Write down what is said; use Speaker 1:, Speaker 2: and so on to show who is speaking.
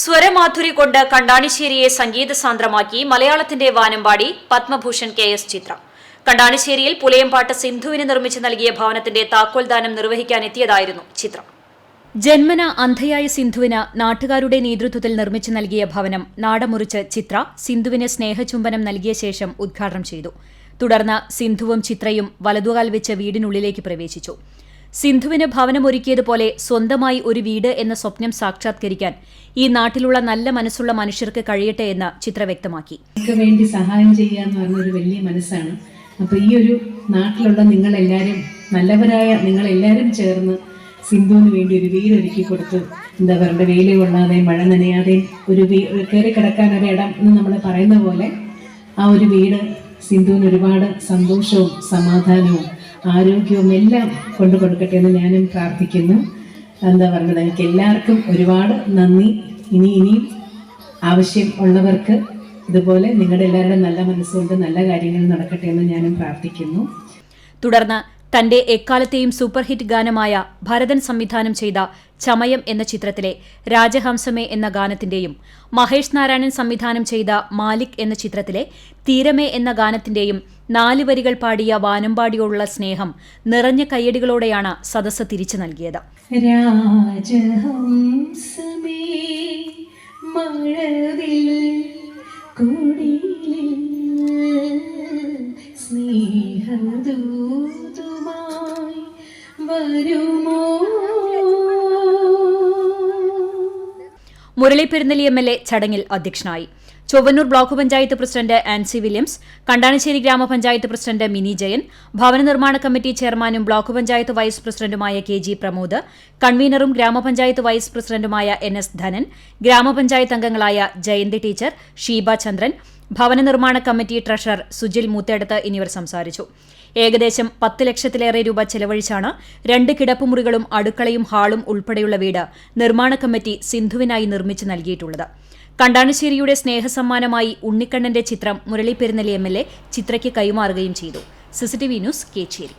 Speaker 1: സ്വരമാധുരി കൊണ്ട് കണ്ടാണിശ്ശേരിയെ സംഗീതസാന്ദ്രമാക്കി മലയാളത്തിന്റെ വാനമ്പാടി പത്മഭൂഷൺ കെ എസ് ചിത്ര. കണ്ടാണിശ്ശേരിയിൽ പുലയംപാട്ട് സിന്ധുവിന് നിർമ്മിച്ചു നൽകിയ ഭവനത്തിന്റെ താക്കോൽദാനം നിർവഹിക്കാനെത്തിയതായിരുന്നു ചിത്രം. ജന്മന അന്ധയായ സിന്ധുവിന് നാട്ടുകാരുടെ നേതൃത്വത്തിൽ നിർമ്മിച്ചു നൽകിയ ഭവനം നാടമുറിച്ച് ചിത്ര സിന്ധുവിന് സ്നേഹചുംബനം നൽകിയ ശേഷം ഉദ്ഘാടനം ചെയ്തു. തുടർന്ന് സിന്ധുവും ചിത്രയും വലതുകാൽ വെച്ച് വീടിനുള്ളിലേക്ക് പ്രവേശിച്ചു. സിന്ധുവിന് ഭവനമൊരുക്കിയതുപോലെ സ്വന്തമായി ഒരു വീട് എന്ന സ്വപ്നം സാക്ഷാത്കരിക്കാൻ ഈ നാട്ടിലുള്ള നല്ല മനസ്സുള്ള മനുഷ്യർക്ക് കഴിയട്ടെ എന്ന് ചിത്ര വ്യക്തമാക്കി.
Speaker 2: വേണ്ടി സഹായം ചെയ്യുക എന്ന് പറഞ്ഞൊരു വലിയ മനസ്സാണ്. അപ്പോൾ ഈ ഒരു നാട്ടിലുള്ള നിങ്ങൾ എല്ലാവരും നല്ലവരായ നിങ്ങൾ എല്ലാവരും ചേർന്ന് സിന്ധുവിന് വേണ്ടി ഒരു വീട് ഒരുക്കി കൊടുത്തു എന്താ പറയുക വെയിൽ കൊള്ളാതെയും മഴ നനയാതെയും ഒരു വീ കയറി കിടക്കാൻ ഒരു ഇടം എന്ന് നമ്മൾ പറയുന്ന പോലെ ആ ഒരു വീട് സിന്ധുവിന് ഒരുപാട് സന്തോഷവും സമാധാനവും ആരോഗ്യവും എല്ലാം കൊണ്ടു കൊടുക്കട്ടെ എന്ന് ഞാനും പ്രാർത്ഥിക്കുന്നു. എന്താ പറയുന്നത്? എനിക്ക് എല്ലാവർക്കും ഒരുപാട് നന്ദി. ഇനി ഇനിയും ആവശ്യം ഉള്ളവർക്ക് ഇതുപോലെ നിങ്ങളുടെ എല്ലാവരുടെ നല്ല മനസ്സുകൊണ്ട് നല്ല കാര്യങ്ങൾ നടക്കട്ടെ എന്ന് ഞാനും പ്രാർത്ഥിക്കുന്നു.
Speaker 1: തുടർന്ന് തന്റെ എക്കാലത്തെയും സൂപ്പർഹിറ്റ് ഗാനമായ ഭരതൻ സംവിധാനം ചെയ്ത ചമയം എന്ന ചിത്രത്തിലെ രാജഹംസമേ എന്ന ഗാനത്തിന്റെയും മഹേഷ് നാരായണൻ സംവിധാനം ചെയ്ത മാലിക് എന്ന ചിത്രത്തിലെ തീരമേ എന്ന ഗാനത്തിന്റെയും നാല് വരികൾ പാടിയ വാനമ്പാടിയോടുള്ള സ്നേഹം നിറഞ്ഞ കയ്യടികളോടെയാണ് സദസ്സ് തിരിച്ചു നൽകിയത്.
Speaker 2: രാജഹംസമേ വരുമോ?
Speaker 1: Murali Perunnali M L A ചടങ്ങിൽ അധ്യക്ഷനായി. Chowwannur block panchayat president Ancy Williams Kandanassery grama panchayat president Mini Jayan ഭവന നിർമ്മാണ കമ്മിറ്റി ചെയർമാനും ബ്ലോക്ക് പഞ്ചായത്ത് വൈസ് പ്രസിഡന്റുമായ കെ ജി പ്രമോദ് കൺവീനറും ഗ്രാമപഞ്ചായത്ത് വൈസ് പ്രസിഡന്റുമായ എൻ എസ് ധനൻ ഗ്രാമപഞ്ചായത്ത് അംഗങ്ങളായ ജയന്തി ടീച്ചർ ഷീബ ചന്ദ്രൻ ഭവന നിർമ്മാണ കമ്മിറ്റി ട്രഷറർ സുജിൽ മൂത്തേടത്ത് എന്നിവർ സംസാരിച്ചു. ഏകദേശം പത്ത് ലക്ഷത്തിലേറെ രൂപ ചെലവഴിച്ചാണ് രണ്ട് കിടപ്പുമുറികളും അടുക്കളയും ഹാളും ഉൾപ്പെടെയുള്ള വീട് നിർമ്മാണ കമ്മിറ്റി സിന്ധുവിനായി നിർമ്മിച്ചു നൽകിയിട്ടുള്ളത്. കണ്ടാണശ്ശേരിയുടെ സ്നേഹസമ്മാനമായി ഉണ്ണിക്കണ്ണന്റെ ചിത്രം Murali Perunnali M L A ചിത്രയ്ക്ക് കൈമാറുകയും ചെയ്തു. CCTV news Kecheri.